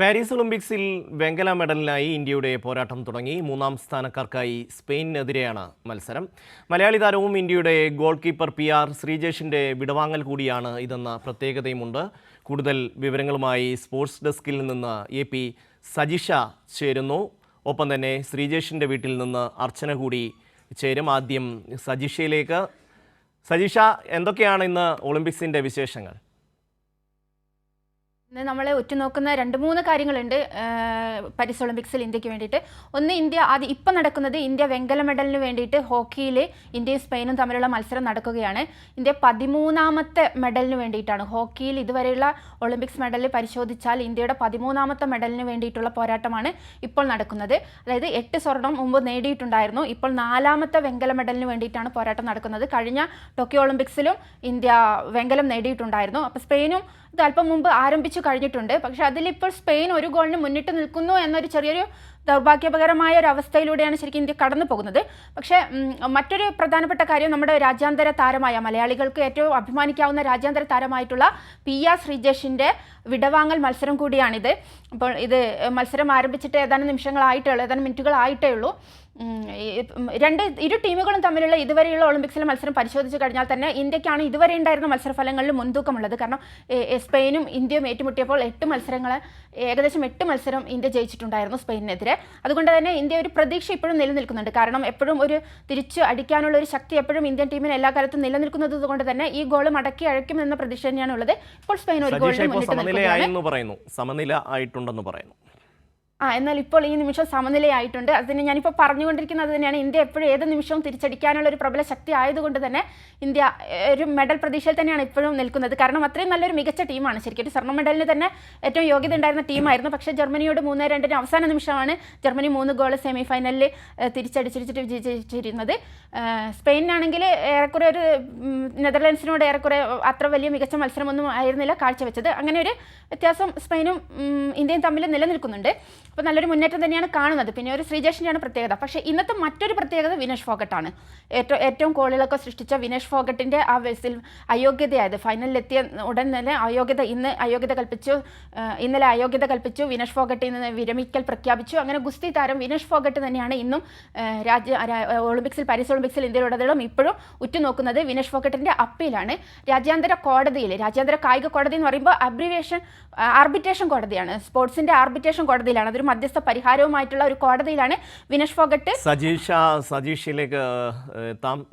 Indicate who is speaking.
Speaker 1: Paris ഒളിമ്പിക്സിൽ വെങ്കല മെഡലിനായി ഇന്ത്യയുടെ പോരാട്ടം തുടങ്ങി. മൂന്നാം സ്ഥാനക്കാർക്കായി സ്പെയിനിനെതിരെയാണ് മത്സരം. മലയാളി താരവും ഇന്ത്യയുടെ ഗോൾ കീപ്പർ പി ആർ ശ്രീജേഷിന്റെ വിടവാങ്ങൽ കൂടിയാണ് ഇതെന്ന പ്രത്യേകതയുമുണ്ട്. കൂടുതൽ വിവരങ്ങളുമായി സ്പോർട്സ് ഡെസ്കിൽ നിന്ന് എ പി സജിഷ ചേരുന്നു. ഒപ്പം തന്നെ ശ്രീജേഷിന്റെ വീട്ടിൽ നിന്ന് അർച്ചന കൂടി ചേരും. ആദ്യം സജിഷയിലേക്ക്. സജിഷ എന്തൊക്കെയാണ് ഇന്ന് ഒളിമ്പിക്സിന്റെ വിശേഷങ്ങൾ?
Speaker 2: നമ്മൾ ഉറ്റുനോക്കുന്ന രണ്ട് മൂന്ന് കാര്യങ്ങളുണ്ട് പാരീസ് ഒളിമ്പിക്സിൽ ഇന്ത്യയ്ക്ക് വേണ്ടിയിട്ട്. ഒന്ന് ഇന്ത്യ അത് ഇപ്പം നടക്കുന്നത് ഇന്ത്യ വെങ്കല മെഡലിന് വേണ്ടിയിട്ട് ഹോക്കിയിൽ ഇന്ത്യയും സ്പെയിനും തമ്മിലുള്ള മത്സരം നടക്കുകയാണ്. ഇന്ത്യ പതിമൂന്നാമത്തെ മെഡലിന് വേണ്ടിയിട്ടാണ് ഹോക്കിയിൽ ഇതുവരെയുള്ള ഒളിമ്പിക്സ് മെഡൽ പരിശോധിച്ചാൽ ഇന്ത്യയുടെ പതിമൂന്നാമത്തെ മെഡലിന് വേണ്ടിയിട്ടുള്ള പോരാട്ടമാണ് ഇപ്പോൾ നടക്കുന്നത്. അതായത് എട്ട് സ്വർണം മുമ്പ് നേടിയിട്ടുണ്ടായിരുന്നു. ഇപ്പോൾ നാലാമത്തെ വെങ്കല മെഡലിന് വേണ്ടിയിട്ടാണ് പോരാട്ടം നടക്കുന്നത്. കഴിഞ്ഞ ടോക്കിയോ ഒളിമ്പിക്സിലും ഇന്ത്യ വെങ്കലം നേടിയിട്ടുണ്ടായിരുന്നു. അപ്പോൾ സ്പെയിനും ഇത് അല്പം മുമ്പ് ആരംഭിച്ചു കഴിഞ്ഞിട്ടുണ്ട്. പക്ഷെ അതിലിപ്പോൾ സ്പെയിൻ ഒരു ഗോളിന് മുന്നിട്ട് നിൽക്കുന്നു എന്നൊരു ചെറിയൊരു ദൗർഭാഗ്യകരമായ ഒരു അവസ്ഥയിലൂടെയാണ് ശരിക്കും ഇന്ത്യ കടന്നു പോകുന്നത് പക്ഷേ മറ്റൊരു പ്രധാനപ്പെട്ട കാര്യം നമ്മുടെ രാജ്യാന്തര താരമായ മലയാളികൾക്ക് ഏറ്റവും അഭിമാനിക്കാവുന്ന രാജ്യാന്തര താരമായിട്ടുള്ള പി ആർ ശ്രീജേഷിന്റെ വിടവാങ്ങൽ മത്സരം കൂടിയാണിത്. അപ്പോൾ ഇത് മത്സരം ആരംഭിച്ചിട്ട് ഏതാനും നിമിഷങ്ങളായിട്ടേ ഉള്ളൂ ഏതാനും മിനിറ്റുകളായിട്ടേ ഉള്ളൂ. രണ്ട് ഇരു ടീമുകളും തമ്മിലുള്ള ഇതുവരെയുള്ള ഒളിമ്പിക്സിലെ മത്സരം പരിശോധിച്ച് കഴിഞ്ഞാൽ തന്നെ ഇന്ത്യക്കാണ് ഇതുവരെ ഉണ്ടായിരുന്ന മത്സരഫലങ്ങളിൽ മുൻതൂക്കമുള്ളത്. കാരണം സ്പെയിനും ഇന്ത്യയും ഏറ്റുമുട്ടിയപ്പോൾ എട്ട് മത്സരങ്ങൾ ഏകദേശം എട്ട് മത്സരം ഇന്ത്യ ജയിച്ചിട്ടുണ്ടായിരുന്നു സ്പെയിനിനെതിരെ അതുകൊണ്ട് തന്നെ ഇന്ത്യ ഒരു പ്രതീക്ഷ ഇപ്പോഴും നിലനിൽക്കുന്നുണ്ട്. കാരണം എപ്പോഴും ഒരു തിരിച്ചു അടിക്കാനുള്ള ഒരു ശക്തി എപ്പോഴും ഇന്ത്യൻ ടീമിന് എല്ലാ കാലത്തും നിലനിൽക്കുന്നത് കൊണ്ട് തന്നെ ഈ ഗോൾ മടക്കി അഴയ്ക്കും എന്ന പ്രതീക്ഷ തന്നെയാണ് ഉള്ളത് ഇപ്പോൾ സ്പെയിൻ ഒരു
Speaker 1: ഗോൾ
Speaker 2: ഗോളിന് മുന്നിട്ട്
Speaker 1: സമനില ആയിട്ടുണ്ടെന്ന് പറയുന്നു.
Speaker 2: ആ എന്നാൽ ഇപ്പോൾ ഈ നിമിഷം സമനിലയായിട്ടുണ്ട്. അതിന് ഞാനിപ്പോൾ പറഞ്ഞുകൊണ്ടിരിക്കുന്നത് തന്നെയാണ്. ഇന്ത്യ എപ്പോഴും ഏത് നിമിഷവും തിരിച്ചടിക്കാനുള്ള ഒരു പ്രബല ശക്തി ആയതുകൊണ്ട് തന്നെ ഇന്ത്യ ഒരു മെഡൽ പ്രതീക്ഷയിൽ തന്നെയാണ് ഇപ്പോഴും നിൽക്കുന്നത്. കാരണം അത്രയും നല്ലൊരു മികച്ച ടീമാണ്. ശരിക്കും ഒരു സ്വർണ മെഡലിന് തന്നെ ഏറ്റവും യോഗ്യത ഉണ്ടായിരുന്ന ടീമായിരുന്നു. പക്ഷേ ജർമ്മനിയോട് മൂന്ന് രണ്ടിന് അവസാന നിമിഷമാണ് ജർമ്മനി മൂന്ന് ഗോൾ സെമി ഫൈനലിൽ തിരിച്ചടിച്ചിട്ട് വിജയിച്ചിരുന്നത്. സ്പെയിനാണെങ്കിൽ ഏറെക്കുറെ ഒരു നെതർലാൻഡ്സിനോട് ഏറെക്കുറെ അത്ര വലിയ മികച്ച മത്സരമൊന്നും ആയിരുന്നില്ല കാഴ്ചവെച്ചത്. അങ്ങനെ ഒരു വ്യത്യാസം സ്പെയിനും ഇന്ത്യയും തമ്മിൽ നിലനിൽക്കുന്നുണ്ട്. അപ്പോൾ നല്ലൊരു മുന്നേറ്റം തന്നെയാണ് കാണുന്നത്. പിന്നെ ഒരു ശ്രീജേഷിന്റെയാണ് പ്രത്യേകത. പക്ഷേ ഇന്നത്തെ മറ്റൊരു പ്രത്യേകത വിനേഷ് ഫോഗട്ടാണ്. ഏറ്റവും ഏറ്റവും കോളുകളൊക്കെ സൃഷ്ടിച്ച വിനേഷ് ഫോഗട്ടിന്റെ ആ വെസിൽ അയോഗ്യതയായത്. ഫൈനലിലെത്തിയ ഉടൻ തന്നെ അയോഗ്യത ഇന്ന് അയോഗ്യത കൽപ്പിച്ചു ഇന്നലെ അയോഗ്യത കൽപ്പിച്ചു വിനേഷ് ഫോഗട്ടിൽ നിന്ന് വിരമിക്കൽ പ്രഖ്യാപിച്ചു. അങ്ങനെ ഗുസ്തി താരം വിനേഷ് ഫോഗട്ട് തന്നെയാണ് ഇന്നും രാജ്യ ഒളിമ്പിക്സിൽ പാരീസ് ഒളിമ്പിക്സിൽ ഇന്ത്യയിലുടനീളം ഇപ്പോഴും ഉറ്റുനോക്കുന്നത് വിനേഷ് ഫോഗട്ടിന്റെ അപ്പീലാണ്. രാജ്യാന്തര കോടതിയിൽ രാജ്യാന്തര കായിക കോടതി എന്ന് പറയുമ്പോൾ അബ്രിവേഷൻ ആർബിറ്റേഷൻ കോടതിയാണ്. സ്പോർട്സിന്റെ ആർബിറ്റേഷൻ കോടതിയിലാണ്. അതൊരു മധ്യസ്ഥ പരിഹാരവുമായിട്ടുള്ള ഒരു കോടതിയിലാണ് വിനേഷ് ഫോഗട്ട്.
Speaker 1: സജീഷ സജീഷിലേക്ക് എത്താം.